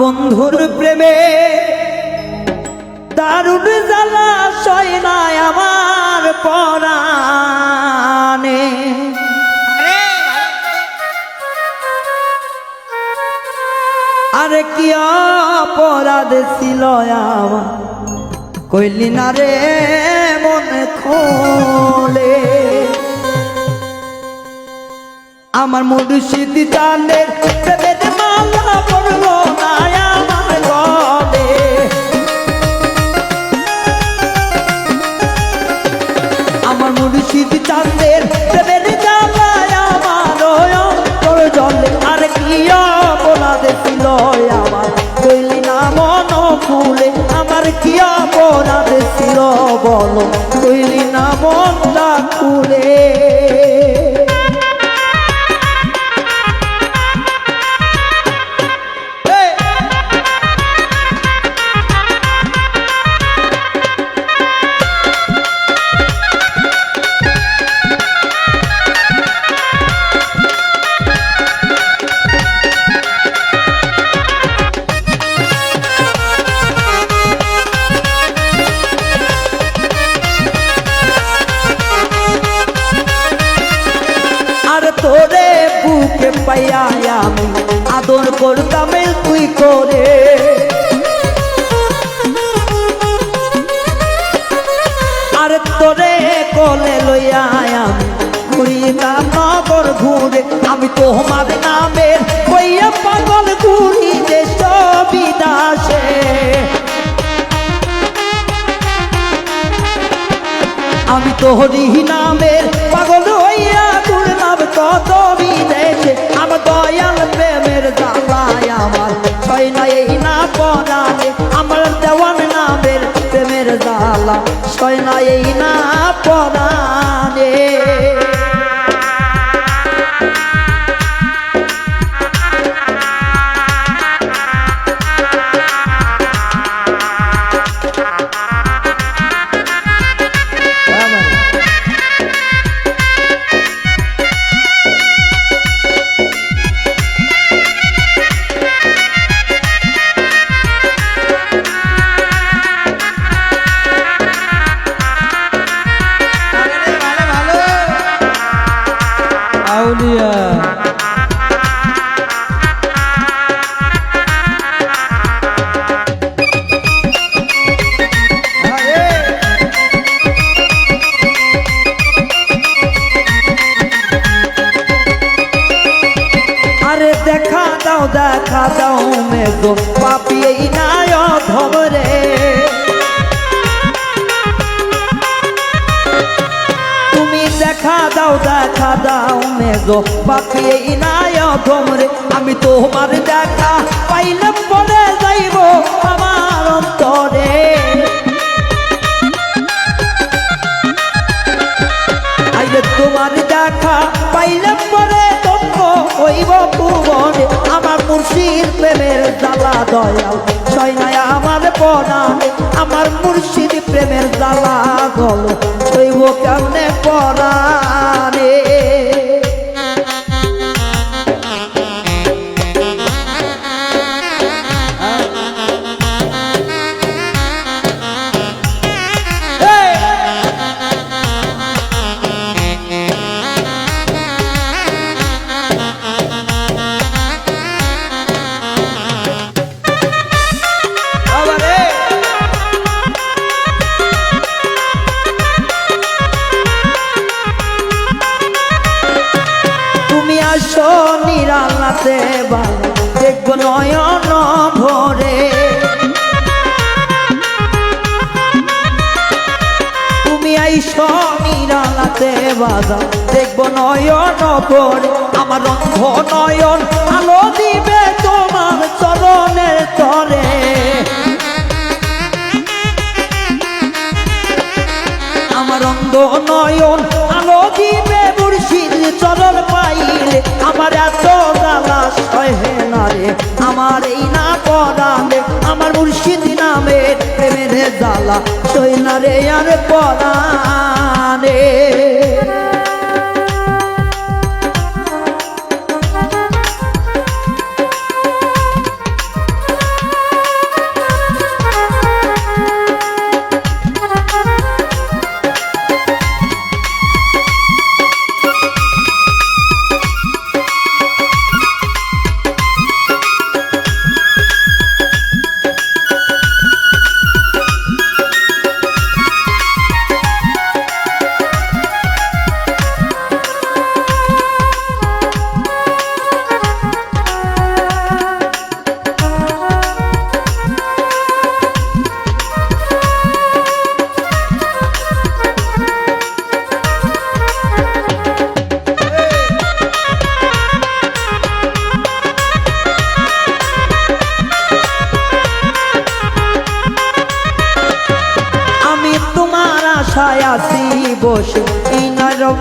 বন্ধুর প্রেমে দারুণ জ্বালা সয় নাই আমার পরাণে। আরে কি অপরাধ ছিল আমার? কইলি না রে, মনে খোলে। আমার মুর্শিদ চানের খুলে আমার কি অপরাধ ছিল বলো তৈরি না মনটা খুলে। তোরে বুকে পাইয়া আদর করতাম তুই করে। আর তোরে কোলে লইয়া আমি ঘুরিতাম নগর ঘুরে। আমি তোমার নামের কইয়া পাগল ঘুরি দেশ বিদাসে আমি তোহরি নামের কত বিদেশে আমার দয়াল প্রেমের জ্বালায় আমার। ছয় না এই না পরাণে আমার দেওয়ান নামের প্রেমের না পরাণে আরে দেখা দাও দেখা দাও মেঘো পাপি এই ধরে তুমি দেখা দাও দেখা দাও মেঘো পাপি এই নায় ধরে আমি তোমার দেখা পাইলে পরে যাইব আমার অন্তরে। তোমার দেখা পাইলে পরে দক্ষ হইব ভুবনে, আমার মুর্শিদ প্রেমের জ্বালা দয়াল। সৈনায় আমার পরাণে আমার মুর্শিদ প্রেমের জ্বালা গল। হইব কেমনে পরাণে? নিরালাতে ভালো দেখব নয়ন ভরে তুমি আইসো নিরালাতে বাজা দেখব নয়ন ভরে আমার অন্ধ নয়ন আলো দিবে তোমার চরণের তরে। আমার অন্ধ নয়ন চরণ পাইলে আমার এত জ্বালা হয় না রে আমার এই না পরাণে, আমার মুর্শিদ নামের প্রেমের জ্বালা। সই না রে আর পরাণে।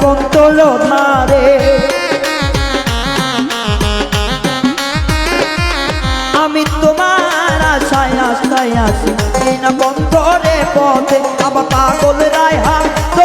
না রকম তোল ধারে আমি তোমার আশায় আশায় এই না বন্ধরে পথে আবার পাগল রায় হাত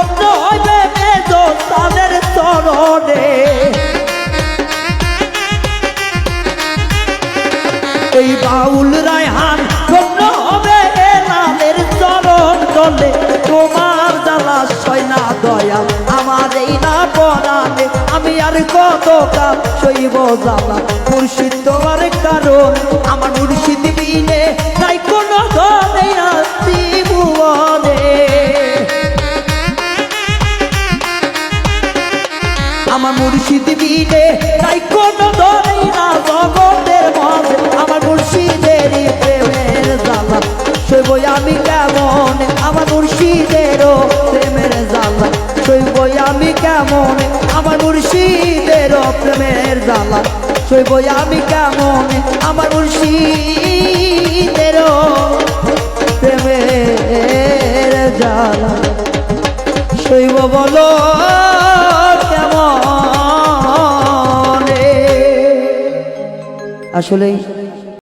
পরাণে আমি আর কত কাল সইব জ্বালা মুর্শিদ তোমার কারণ আমার মুর্শিদ বিনে নাই কোনো ধরে আসি ভুবনে। আমার মুর্শিদ বিনে তাই কোন প্রেমের জ্বালা। শৈব আমি কেমন? আমার মুর্শিদেরও প্রেমের জ্বালা। শৈব বলো কেমন? আসলে